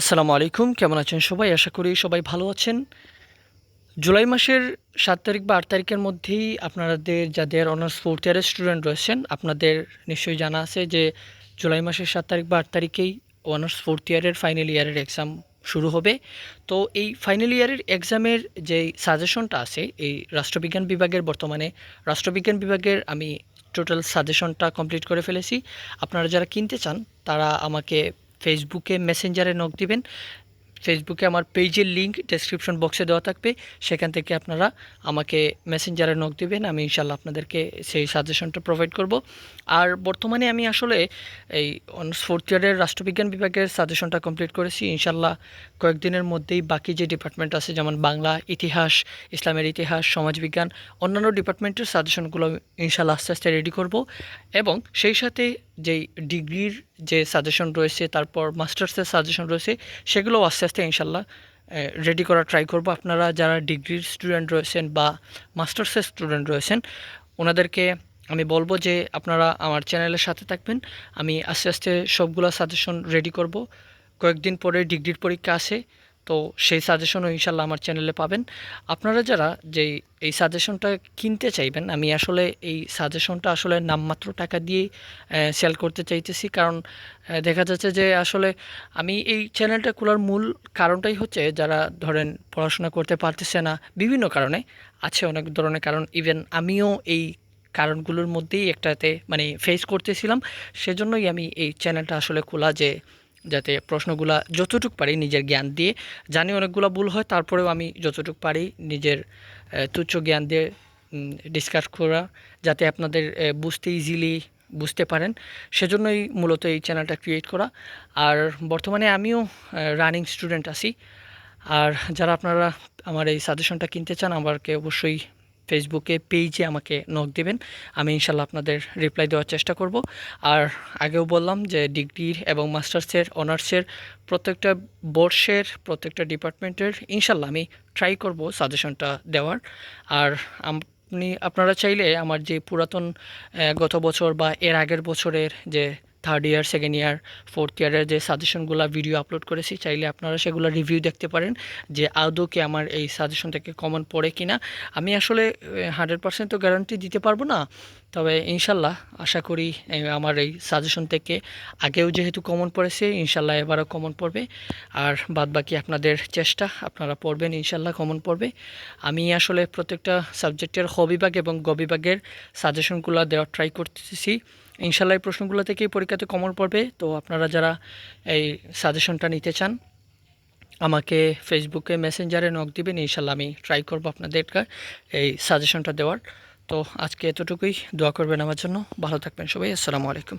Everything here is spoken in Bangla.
আসসালামু আলাইকুম, কেমন আছেন সবাই? আশা করি সবাই ভালো আছেন। জুলাই মাসের সাত তারিখ বা আট তারিখের মধ্যেই আপনাদের, যাদের অনার্স ফোর্থ ইয়ারের স্টুডেন্ট রয়েছেন, আপনাদের নিশ্চয়ই জানা আছে যে জুলাই মাসের সাত তারিখ বা আট তারিখেই অনার্স ফোর্থ ইয়ারের ফাইনাল ইয়ারের এক্সাম শুরু হবে। তো এই ফাইনাল ইয়ারের এক্সামের যে সাজেশনটা আছে, এই রাষ্ট্রবিজ্ঞান বিভাগের বর্তমানে, রাষ্ট্রবিজ্ঞান বিভাগের আমি টোটাল সাজেশনটা কমপ্লিট করে ফেলেছি। আপনারা যারা কিনতে চান, তারা আমাকে ফেসবুকে মেসেঞ্জারে নক দিবেন। ফেসবুকে আমার পেজের লিঙ্ক ডেসক্রিপশন বক্সে দেওয়া থাকবে। সেখান থেকে আপনারা আমাকে মেসেঞ্জারে নক দিবেন। আমি ইনশাল্লাহ আপনাদেরকে সেই সাজেশনটা প্রোভাইড করব। আর বর্তমানে আমি আসলে এই অনার্স ফোর্থ ইয়ারের রাষ্ট্রবিজ্ঞান বিভাগের সাজেশনটা কমপ্লিট করেছি। ইনশাল্লাহ কয়েকদিনের মধ্যেই বাকি যে ডিপার্টমেন্ট আছে, যেমন বাংলা, ইতিহাস, ইসলামের ইতিহাস, সমাজবিজ্ঞান, অন্যান্য ডিপার্টমেন্টের সাজেশনগুলো ইনশাল্লাহ আস্তে আস্তে রেডি করব। এবং সেই সাথে যেই ডিগ্রির যে সাজেশন রয়েছে, তারপর মাস্টার্সের সাজেশন রয়েছে সেগুলো আস্তে আস্তে ইনশাল্লাহ রেডি করা ট্রাই করব। আপনারা যারা ডিগ্রির স্টুডেন্ট রয়েছেন বা মাস্টার্সের স্টুডেন্ট রয়েছেন, ওনাদেরকে আমি বলব যে আপনারা আমার চ্যানেলের সাথে থাকবেন। আমি আস্তে আস্তে সবগুলো সাজেশন রেডি করব। কয়েকদিন পরে ডিগ্রির পরীক্ষা আসে। তো সেই সাজেশনও ইনশাল্লাহ আমার চ্যানেলে পাবেন। আপনারা যারা যে এই সাজেশনটা কিনতে চাইবেন, আমি আসলে এই সাজেশনটা আসলে নামমাত্র টাকা দিয়েই সেল করতে চাইতেছি। কারণ দেখা যাচ্ছে যে আসলে আমি এই চ্যানেলটা খোলার মূল কারণটাই হচ্ছে যারা ধরেন পড়াশোনা করতে পারতেছে না, বিভিন্ন কারণে, আছে অনেক ধরনের কারণ। ইভেন আমিও এই কারণগুলোর মধ্যেই একটাতে মানে ফেস করতেছিলাম। সেজন্যই আমি এই চ্যানেলটা আসলে খোলা যে যাতে প্রশ্নগুলা যতটুকু পারি নিজের জ্ঞান দিয়ে জানি অনেকগুলো ভুল হয়, তারপরেও আমি যতটুকু পারি নিজের তুচ্ছ জ্ঞান দিয়ে ডিসকাস করা যাতে আপনাদের বুঝতে ইজিলি বুঝতে পারেন। সেজন্যই মূলত এই চ্যানেলটা ক্রিয়েট করা। আর বর্তমানে আমিও রানিং স্টুডেন্ট আছি। আর যারা আপনারা আমার এই সাজেশনটা কিনতে চান, আমাকে অবশ্যই ফেসবুকে পেজে আমাকে নক দেবেন। আমি ইনশাল্লাহ আপনাদের রিপ্লাই দেওয়ার চেষ্টা করব। আর আগেও বললাম যে ডিগ্রির এবং মাস্টার্সের অনার্সের প্রত্যেকটা বর্ষের প্রত্যেকটা ডিপার্টমেন্টের ইনশাল্লাহ আমি ট্রাই করব সাজেশনটা দেওয়ার। আর আপনি, আপনারা চাইলে আমার যে পুরাতন গত বছর বা এর আগের বছরের যে third year second year fourth ইয়ারের যে সাজেশনগুলো ভিডিও আপলোড করেছি, চাইলে আপনারা সেগুলো রিভিউ দেখতে পারেন যে আদৌ কি আমার এই সাজেশন থেকে কমন পড়ে কিনা। আমি আসলে হান্ড্রেড পার্সেন্ট তো গ্যারান্টি দিতে পারব না, তবে ইনশাল্লাহ আশা করি আমার এই সাজেশন থেকে আগেও যেহেতু কমন পড়েছে, ইনশাল্লাহ এবারও কমন পড়বে। আর বাদ বাকি আপনাদের চেষ্টা, আপনারা পড়বেন, ইনশাল্লাহ কমন পড়বে। আমি আসলে প্রত্যেকটা সাবজেক্টের হ বিভাগ এবং গ বিভাগের সাজেশনগুলো দেওয়ার ট্রাই করতেছি। ইনশাল্লাহ এই প্রশ্নগুলো থেকেই পরীক্ষাতে কমন পড়বে। তো আপনারা যারা এই সাজেশনটা নিতে চান, আমাকে ফেসবুকে মেসেঞ্জারে নক দিবেন ইনশাল্লাহ আমি ট্রাই করব আপনাদেরকে এই সাজেশনটা দেওয়ার। তো আজকে এতটুকুই, দোয়া করবেন আমার জন্য। ভালো থাকবেন সবাই, আসসালামু আলাইকুম।